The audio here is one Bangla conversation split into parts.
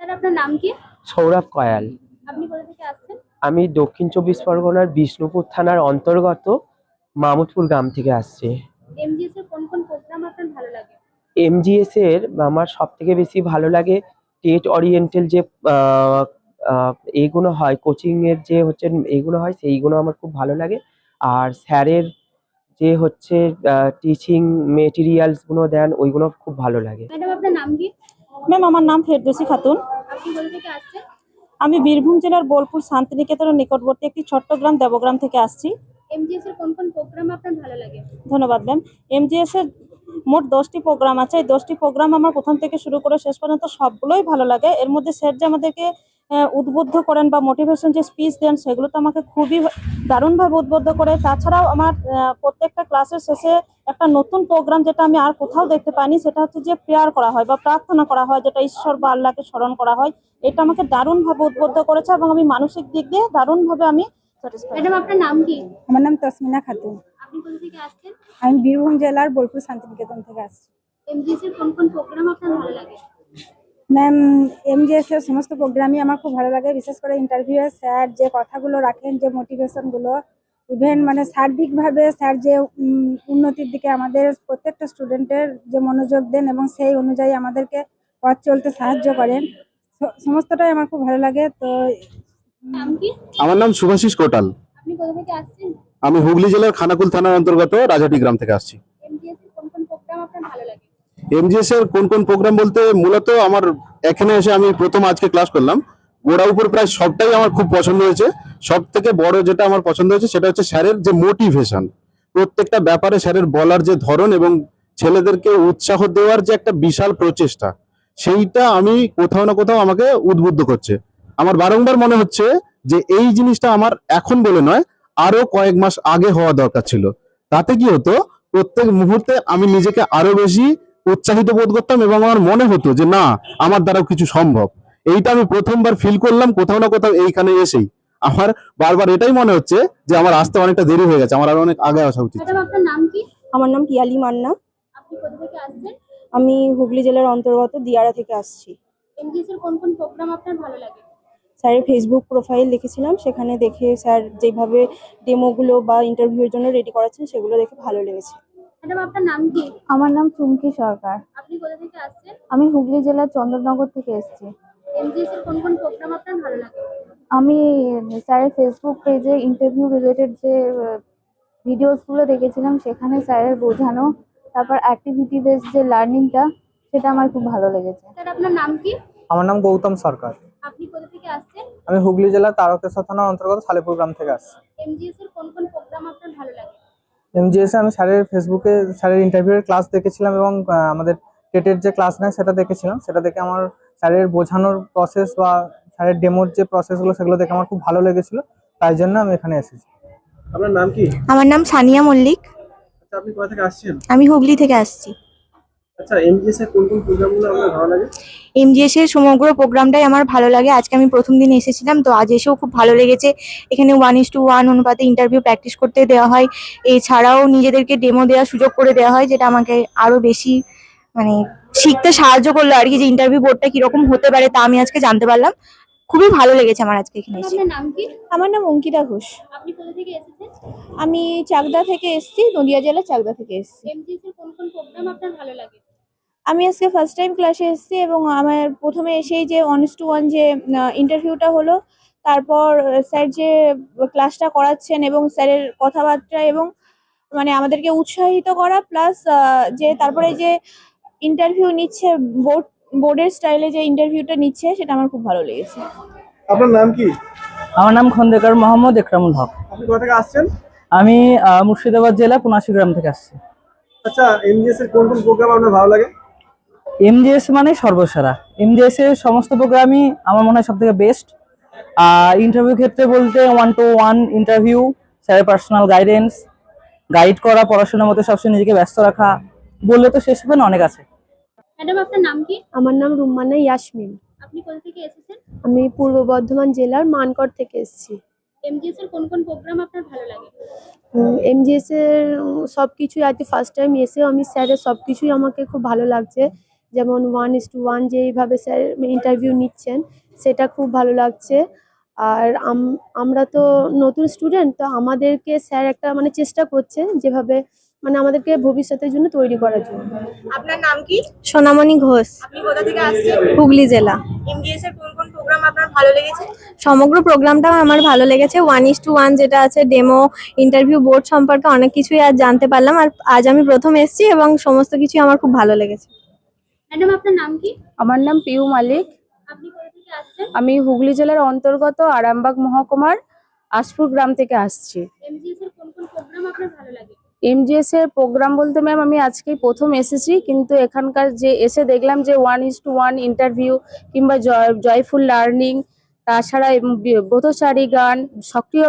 স্যার আপনার নাম কি? সৌরভ কয়াল। আপনি কোথা থেকে আসছেন? আমি দক্ষিণ চব্বিশ পরগনার বিষ্ণুপুর থানার অন্তর্গত মামুদপুর গ্রাম থেকে আসছি। এমজিএস এর কোন কোন প্রোগ্রাম আপনার ভালো লাগে? এমজিএস এর আমার সব থেকে বেশি ভালো লাগে টেট ওরিয়েন্টাল যে এইগুলো হয় কোচিং এর যে হচ্ছে এইগুলো হয় সেইগুলো আমার খুব ভালো লাগে। আর স্যারের যে হচ্ছে টিচিং মেটেরিয়ালসগুলো দেন ওইগুলো খুব ভালো লাগে। ম্যাডাম আপনার নাম কি? ম্যাম আমার নাম ফেরদৌসি খাতুন। আমি বীরভূম জেলার বোলপুর শান্তিনিকেতনের নিকটবর্তী একটি ছোট্ট গ্রাম দেবগ্রাম থেকে আসছি। এমজিএস এর কোন কোন প্রোগ্রাম আপনার ভালো লাগে? ধন্যবাদ ম্যাম এমজিএস এর মোট দশটি প্রোগ্রাম আছে। এই দশটি প্রোগ্রাম আমার প্রথম থেকে শুরু করে শেষ পর্যন্ত সবগুলোই ভালো লাগে। এর মধ্যে স্যার যে আমাদেরকে উদ্বুদ্ধ করেন বা মোটিভেশন যে স্পিচ দেন সেগুলো তো আমাকে খুবই দারুণভাবে উদ্বুদ্ধ করে। তাছাড়াও আমার আহ, প্রত্যেকটা ক্লাসের শেষে একটা নতুন প্রোগ্রাম যেটা আমি আর কোথাও দেখতে পাইনি সেটা হচ্ছে যে প্রেয়ার করা হয় বা প্রার্থনা করা হয় যেটা ঈশ্বর বা আল্লাহকে স্মরণ করা হয়। এটা আমাকে দারুণভাবে উদ্বুদ্ধ করেছে এবং আমি মানসিক দিক দিয়ে দারুণভাবে আমি ম্যাডাম আপনার নাম কি? আমার নাম তসমিনা খাতুন। আপনি কোথা থেকে আসছেন? আমি বীরভূম জেলার বোলপুর শান্তিনিকেতন থেকে আসছি। এমজিএস কোন কোন প্রোগ্রাম আপনার ভালো লাগে? ম্যাম এমজিএস এর সমস্ত প্রোগ্রামই আমার খুব ভালো লাগে। বিশেষ করে ইন্টারভিউ স্যার যে কথাগুলো রাখেন যে মোটিভেশনগুলো ইভেন মানে সার্বিকভাবে স্যার যে উন্নতির দিকে আমাদের প্রত্যেকটা স্টুডেন্টের যে মনোযোগ দেন এবং সেই অনুযায়ী আমাদেরকে পথ চলতে সাহায্য করেন। সমস্তটাই আমার খুব ভালো লাগে। তো আমার নাম শুভাশিস কোটাল। আপনি কোথা থেকে আসছেন? আমি হুগলি জেলার খানাকুল থানার অন্তর্গত রাজাটি গ্রাম থেকে আসছি এমজিএস এর কোন কোন প্রোগ্রাম আপনার ভালো লাগে এমজিএস এর কোন কোন প্রোগ্রাম বলতে মূলত আমার এখানে এসে আমি প্রথম আজকে ক্লাস করলাম। গোড়া উপর প্রায় সবটাই আমার খুব পছন্দ হয়েছে। সব থেকে বড় যেটা আমার পছন্দ হয়েছে সেটা হচ্ছে স্যারের যে মোটিভেশন প্রত্যেকটা ব্যাপারে স্যারের বলার যে ধরন এবং ছেলেদেরকে উৎসাহ দেওয়ার যে একটা বিশাল প্রচেষ্টা, সেইটা আমি কোথাও না কোথাও আমাকে উদ্বুদ্ধ করছে। আমার বারংবার মনে হচ্ছে যে এই জিনিসটা আমার এখন বলে নয়, আরও কয়েক মাস আগে হওয়া দরকার ছিল। তাতে কি হতো, প্রত্যেক মুহূর্তে আমি নিজেকে আরও বেশি উৎসাহিত বোধ করতাম এবং আমার মনে হতো যে না আমার দ্বারাও কিছু সম্ভব। এইটা আমি প্রথমবার ফিল করলাম কোথাও না কোথাও এইখানে এসেই। আমার বারবার এটাই মনে হচ্ছে যে আমার আসতে অনেকটা দেরি হয়ে গেছে আমার আরও অনেক আগে আসা উচিত। ছিল। ম্যাডাম আপনার নাম কি? আমার নাম পিয়ালি মান্না। আপনি কোথা থেকে আসছেন? আমি হুগলি জেলার অন্তর্গত দিয়ারা থেকে আসছি। এমজিএস এর কোন কোন প্রোগ্রাম আপনার ভালো লাগে? স্যারের ফেসবুক প্রোফাইল দেখেছিলাম সেখানে দেখে স্যার যেভাবে ডেমোগুলো বা ইন্টারভিউর জন্য রেডি করাচ্ছেন সেগুলো দেখে ভালো লেগেছে। ম্যাডাম আপনার নাম কি? আমার নাম চুমকি সরকার। আপনি কোথা থেকে আসছেন? আমি হুগলি জেলার চন্দননগর থেকে এসেছি। এমজিএস এর কোন কোন প্রোগ্রাম আপনার ভালো লাগে? আমি স্যারের ফেসবুক পেজে ইন্টারভিউ রিলেটেড যে ভিডিওসগুলো দেখেছিলাম সেখানে স্যারের বোঝানো তারপর অ্যাক্টিভিটি বেস যে লার্নিংটা সেটা আমার খুব ভালো লেগেছে। স্যার আপনার নাম কি? আমার নাম গৌতম সরকার। আপনি কোথা থেকে আসছেন? আমি হুগলি জেলার তারকেশ্বর থানার অন্তর্গত সালেপুর গ্রাম থেকে আসছি। এমজিএস এর কোন কোন প্রোগ্রাম আপনার ভালো লাগে এমজিএসে আমি স্যারের ফেসবুকে স্যারের ইন্টারভিউয়ের ক্লাস দেখেছিলাম এবং আমাদের টেটের যে ক্লাস নেয় সেটা দেখেছিলাম। সেটা দেখে আমার স্যারের বোঝানোর প্রসেস বা স্যারের ডেমোর যে প্রসেসগুলো সেগুলো দেখে আমার খুব ভালো লেগেছিলো। তাই জন্য আমি এখানে এসেছি। আপনার নাম কি? আমার নাম সানিয়া মল্লিক। আচ্ছা আপনি কোথা থেকে আসছেন? আমি হুগলি থেকে আসছি। আচ্ছা এমজিএস এর কোন কোন প্রোগ্রামগুলো আপনার ভালো লাগে? এমজিএস এর সমগ্র প্রোগ্রামটাই আমার ভালো লাগে। আজকে আমি প্রথম দিন এসেছিলাম তো আজ এসেও খুব ভালো লেগেছে। এখানে ওয়ান ইস টু ওয়ান অনুপাতে ইন্টারভিউ প্র্যাকটিস করতে দেওয়া হয়। এছাড়াও নিজেদেরকে ডেমো দেওয়ার সুযোগ করে দেওয়া হয় যেটা আমাকে আরও বেশি মানে শিখতে সাহায্য করল আর কি যে ইন্টারভিউ বোর্ডটা কীরকম হতে পারে তা আমি আজকে জানতে পারলাম। খুবই ভালো লেগেছে আমার আজকে এখানে এসে। নাম কি? আমার নাম অঙ্কিতা ঘোষ। আপনি কোথা থেকে এসেছেন? আমি চাকদা থেকে এসেছি নদিয়া জেলা চাকদা থেকে এসেছি। এমজিএস এর কোন কোন প্রোগ্রাম আপনার ভালো লাগে? আমি আজকে ফার্স্ট টাইম ক্লাসে এসেছি এবং আমার প্রথমে এসেই যে ওয়ান টু ওয়ান যে ইন্টারভিউটা হলো তারপর স্যার যে ক্লাসটা করাচ্ছেন এবং স্যারের কথাবার্তা এবং মানে আমাদেরকে উৎসাহিত করা প্লাস যে তারপরে যে ইন্টারভিউ নিচ্ছে বোর্ড বোর্ডের স্টাইলে যে ইন্টারভিউটা নিচ্ছে সেটা আমার খুব ভালো লেগেছে। আপনার নাম কি? আমার নাম খন্দকার মোহাম্মদ একরামুল হক। আপনি কোথা থেকে আসছেন? আমি মুর্শিদাবাদ জেলা পুনাশি গ্রাম থেকে আসছি। আচ্ছা এমজিএস এর কোন কোন প্রোগ্রাম আপনার ভালো লাগে? এমজিএস মানে সর্বসেরা। এমজিএস এর সমস্ত প্রোগ্রামই আমার মনে হয় সব থেকে বেস্ট আর ইন্টারভিউ ক্ষেত্রে বলতে ওয়ান টু ওয়ান ইন্টারভিউ স্যারের পার্সোনাল গাইডেন্স গাইড করা পড়াশোনার মধ্যে সবসময় নিজেকে ব্যস্ত রাখা বললে তো শেষ হবে না অনেক আছে। ম্যাডাম আপনার নাম কি? আমার নাম রুম্মানা ইয়াসমিন। আপনি কোথা থেকে এসেছেন? আমি পূর্ব বর্ধমান জেলার মানকড় থেকে এসেছি। এমজিএস এর কোন কোন প্রোগ্রাম আপনার ভালো লাগে? এমজিএস এর সব কিছুই আজকে ফার্স্ট টাইম এসেও আমি স্যারের সব কিছুই আমাকে খুব ভালো লাগছে। যেমন ওয়ান ইস টু ওয়ান যেইভাবে স্যার ইন্টারভিউ নিচ্ছেন সেটা খুব ভালো লাগছে। আর আম- আমরা তো নতুন স্টুডেন্ট তো আমাদেরকে স্যার একটা মানে চেষ্টা করছেন যেভাবে মানে আমাদেরকে ভবিষ্যতের জন্য তৈরি করার জন্য। আপনার নাম কি? সোনামণি ঘোষ। আপনি কোথা থেকে আসছেন? হুগলি জেলা। এমজিএস এর কোন কোন প্রোগ্রাম আপনার ভালো লেগেছে? সমগ্র প্রোগ্রামটা আমার ভালো লেগেছে। ওয়ান ইস টু ওয়ান যেটা আছে ডেমো ইন্টারভিউ বোর্ড সম্পর্কে অনেক কিছুই আজ জানতে পারলাম। আর আজ আমি প্রথম এসেছি এবং সমস্ত কিছুই আমার খুব ভালো লেগেছে। ম্যাডাম আপনার নাম কি? আমার নাম পিউ মালিক। আপনি কোথা থেকে আসছেন? আমি হুগলি জেলার অন্তর্গত আরামবাগ মহকুমার আশপুর গ্রাম থেকে আসছি। এমজিএস এর কোন কোন প্রোগ্রাম আপনার ভালো লাগে? এমজিএস এর প্রোগ্রাম বলতে ম্যাম আমি আজকেই প্রথম এসেছি কিন্তু এখানকার যে এসে দেখলাম যে one is to one interview কিংবা জয় জয়ফুল লার্নিং তাছাড়া ব্রতচারী গান সক্রিয়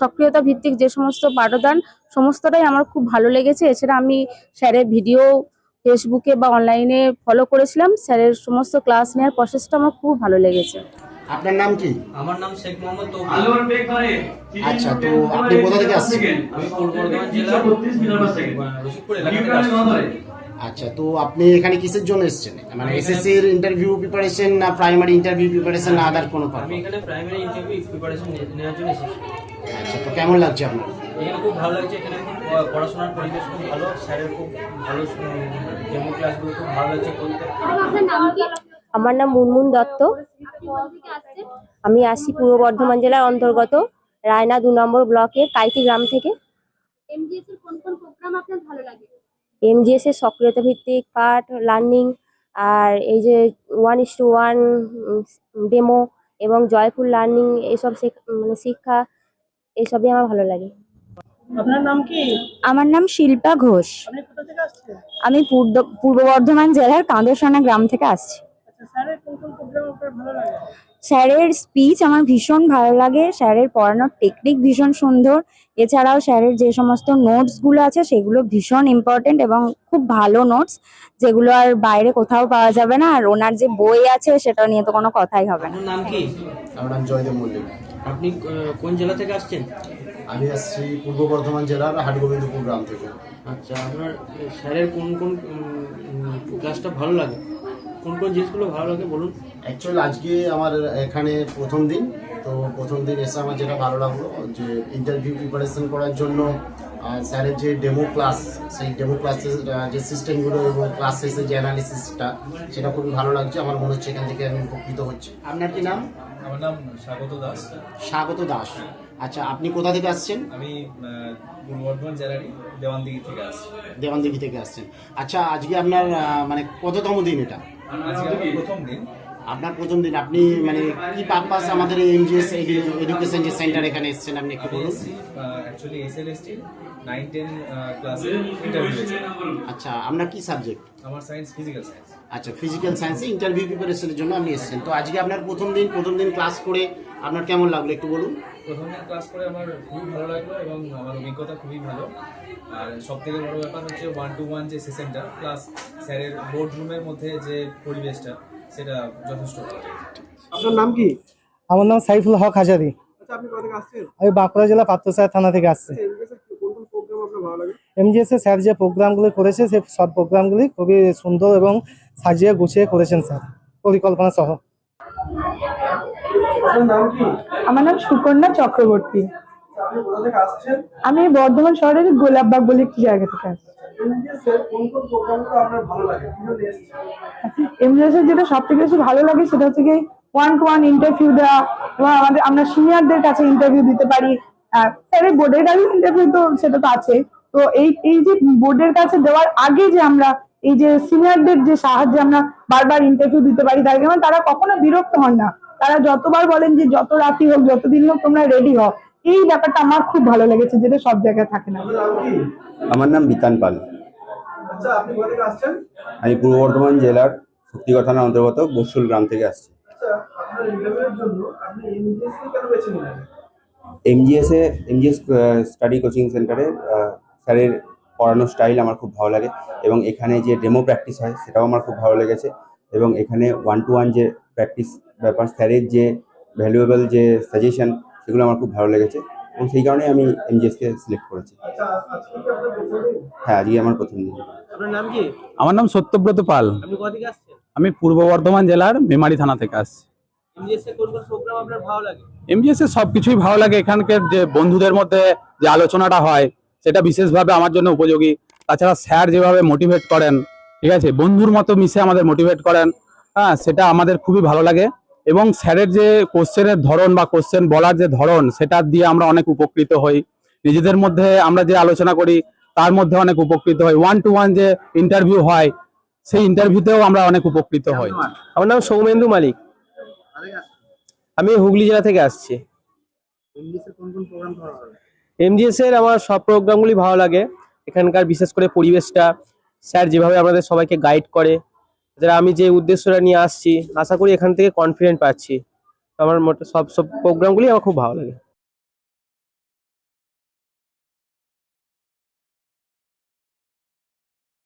সক্রিয়তা ভিত্তিক যে সমস্ত পাঠদান সমস্তটাই আমার খুব ভালো লেগেছে। এছাড়া আমি স্যারের ভিডিও ফেসবুকে বা অনলাইনে ফলো করেছিলাম। স্যারের সমস্ত ক্লাস নেওয়ার প্রসেসটা আমার খুব ভালো লেগেছে। আপনার নাম কি? আমার নাম শেখ মোহাম্মদ তৌফিক। আচ্ছা তো আপনি কোথা থেকে আসছেন? আমি পূর্ব বর্ধমান জেলার রসিকপুর এলাকা থেকে আসছি। আচ্ছা তো আপনি এখানে কিসের জন্য এসেছেন? মানে এসএসসি এর ইন্টারভিউ প্রিপারেশন না প্রাইমারি ইন্টারভিউ প্রিপারেশন না আদার কোনো আমি এখানে প্রাইমারি ইন্টারভিউ প্রিপারেশন নেওয়ার জন্য এসেছি। আচ্ছা তো কেমন লাগছে আপনার? এখানে খুব ভালো লাগছে এখানে পড়াশোনার পরিবেশ খুব ভালো স্যারের খুব ভালো ডেমো ক্লাসগুলো খুব ভালো লাগছে করতে। আপনার নাম কি? আমার নাম মুনমুন দত্ত। আমি আসি পূর্ব বর্ধমান জেলার অন্তর্গত রায়না দু নম্বর ব্লকের কাইতি গ্রাম থেকে। এমজিএস এর কোন কোন প্রোগ্রাম আপনার ভালো লাগে? এমজিএস এর সক্রিয়তা ভিত্তিক পাঠ লার্নিং আর এই যে one is to one demo এবং জয়ফুল লার্নিং এসব শেখ- মানে শিক্ষা এসবই আমার ভালো লাগে। আপনার নাম কি? আমার নাম শিল্পা ঘোষ। আপনি কোথা থেকে আসছেন? আমি পূর্ব পূর্ব বর্ধমান জেলার কাঁদরসানা গ্রাম থেকে আসছি। আচ্ছা স্যারের কোন কোন প্রোগ্রাম আপনার ভালো লাগে? স্যারের স্পিচ আমার ভীষণ ভালো লাগে। স্যারের পড়ানোর টেকনিক ভীষণ সুন্দর। এছাড়াও স্যারের যে সমস্ত নোটসগুলো আছে সেগুলো ভীষণ ইম্পর্টেন্ট এবং খুব ভালো নোটস যেগুলো আর বাইরে কোথাও পাওয়া যাবে না। আর ওনার যে বই আছে সেটা নিয়ে তো কোনো কথাই হবে না। নাম কি? আমার নাম জয়দেব মল্লিক। আপনি কোন জেলা থেকে আসছেন? আমি আসছি পূর্ব বর্ধমান জেলার হাটগোবিন্দপুর গ্রাম থেকে। আচ্ছা আপনার স্যারের কোন কোন ক্লাসটা ভালো লাগে? কোন কোন জিনিসগুলো ভালো লাগে বলুন? অ্যাকচুয়ালি আজকে আমার এখানে প্রথম দিন তো প্রথম দিন এসে আমার যেটা ভালো লাগল যে ইন্টারভিউ প্রিপারেশন করার জন্য স্যারের যে ডেমো ক্লাস সেই ডেমো ক্লাসের যে সিস্টেমগুলো এবং ক্লাস শেষে যে অ্যানালিসিসটা সেটা খুবই ভালো লাগছে। আমার মনে হচ্ছে এখান থেকে আমি উপকৃত হচ্ছি। আপনার কি নাম? আমার নাম স্বাগত দাস। স্বাগত দাস। আচ্ছা আপনি কোথা থেকে আসছেন? আমি পূর্ব বর্ধমান জেলারই দেওয়ানদিঘি থেকে আসছি। দেওয়ানদিঘি থেকে আসছেন। আচ্ছা আজকে আপনার মানে কততম দিন এটা? প্রথম দিন। আপনার প্রথম দিন। আপনি মানে কি পারপাস আমাদের এই এমজিএস এডুকেশন যে সেন্টার এখানে এসেছেন আপনি একটু বলুন। Actually S L S T nine interview আচ্ছা আপনার কি সাবজেক্ট আমার সায়েন্স ফিজিক্যাল সায়েন্স আচ্ছা ফিজিক্যাল সায়েন্সে ইন্টারভিউ প্রিপারেশনের জন্য আপনি এসেছেন। তো আজকে আপনার প্রথম দিন প্রথম দিন ক্লাস করে আপনার কেমন লাগল একটু বলুন? প্রথম দিন ক্লাস করে আমার খুবই ভালো লাগল এবং আমার অভিজ্ঞতা খুবই ভালো। আর সব থেকে বড় ব্যাপার হচ্ছে ওয়ান টু ওয়ান যে সেশনটা প্লাস স্যারের বোর্ড রুমের মধ্যে যে পরিবেশটা সেটা যথেষ্ট ভালো আপনার নাম কি? আমার নাম সাইফুল হক হাজারি। আচ্ছা আপনি কোথা থেকে আসছেন? আমি বাঁকুড়া জেলা পাত্রসাহেব থানা থেকে আসছি। কোন কোন প্রোগ্রাম আপনার ভালো লাগে? এমজিএস এর স্যার যে প্রোগ্রামগুলি করেছে সেই সব প্রোগ্রামগুলি খুবই সুন্দর এবং সাজিয়ে গুছিয়ে করেছেন স্যার পরিকল্পনা সহ। আমার নাম সুকন্যা চক্রবর্তী। আমি বর্ধমান শহরের গোলাপবাগ বলে একটি জায়গা থেকে আসছি। এমজিএস এর যেটা সব থেকে বেশি ভালো লাগে সেটা হচ্ছে কি ওয়ান টু ওয়ান ইন্টারভিউ দেওয়া এবং আমাদের আমরা সিনিয়রদের কাছে ইন্টারভিউ দিতে পারি। স্যার বোর্ডের কাছে ইন্টারভিউ তো সেটা তো আছে। তো এই এই যে বোর্ডের কাছে দেওয়ার আগে যে আমরা এই যে সিনিয়রদের যে সাহায্যে আমরা বারবার ইন্টারভিউ দিতে পারি তার কারণে তারা কখনো বিরক্ত হন না। তারা যতবার বলেন যে যত রাতি হোক যতদিন হোক তোমরা রেডি হও। এই ব্যাপারটা আমার খুব ভালো লেগেছে যেটা সব জায়গায় থাকে না। আমার নাম বিতান পাল। আচ্ছা আপনি কোথা থেকে আসছেন? আমি পূর্ব বর্ধমান জেলার শক্তিগড় থানার অন্তর্গত বসুল গ্রাম থেকে আসছি। আচ্ছা আপনার ইন্টারভিউর জন্য আপনি এমজিএস কে কেন বেছে নিলেন? এমজিএস এ এমজিএস স্টাডি কোচিং সেন্টারে স্যারের পড়ানোর স্টাইল আমার খুব ভালো লাগে এবং এখানে যে ডেমো প্র্যাকটিস হয় সেটাও আমার খুব ভালো লেগেছে এবং এখানে ওয়ান টু ওয়ান যে প্র্যাকটিস ব্যাপার স্যারের যে ভ্যালুয়েবল যে সাজেশন সেগুলো আমার খুব ভালো লেগেছে এবং সেই কারণে আমি এমজিএসকে সিলেক্ট করেছি। আচ্ছা হ্যাঁ আজকে আমার প্রথম দিন। নাম কি? আমার নাম সত্যব্রত পাল। আপনি কোথা থেকে আসছেন? আমি পূর্ব বর্ধমান জেলার মেমারি থানা থেকে আসছি। এমজিএস এর কোন কোন প্রোগ্রাম ভালো লাগে? এমজিএস এর সবকিছুই ভালো লাগে। এখানকার যে বন্ধুদের মধ্যে যে আলোচনাটা হয় সেটা বিশেষভাবে আমার জন্য উপযোগী। তাছাড়া স্যার যেভাবে মোটিভেট করেন ঠিক আছে? বন্ধুর মতো মিশে আমাদের মোটিভেট করেন হ্যাঁ সেটা আমাদের খুবই ভালো লাগে। এবং স্যারের যে কোশ্চেনের ধরন বা কোশ্চেন বলার যে ধরন, সেটা দিয়ে আমরা অনেক উপকৃত হই। নিজেদের মধ্যে আমরা যে আলোচনা করি, তার মধ্যে অনেক উপকৃত হই। ওয়ান টু ওয়ান যে ইন্টারভিউ হয়, সেই ইন্টারভিউতেও আমরা অনেক উপকৃত হই। আমার নাম সৌমেন্দু মালিক। আমি হুগলি জেলা থেকে আসছি। এমজিএস এর আমার সব প্রোগ্রামগুলি ভালো লাগে। এখানকার বিশেষ করে পরিবেশটা, স্যার যেভাবে আমাদের সবাইকে গাইড করে যারা আমি যে উদ্দেশ্যটা নিয়ে আসছি, আশা করি এখান থেকে কনফিডেন্ট পাচ্ছি। আমার মোট সব সব প্রোগ্রামগুলি আমার খুব ভালো লাগে।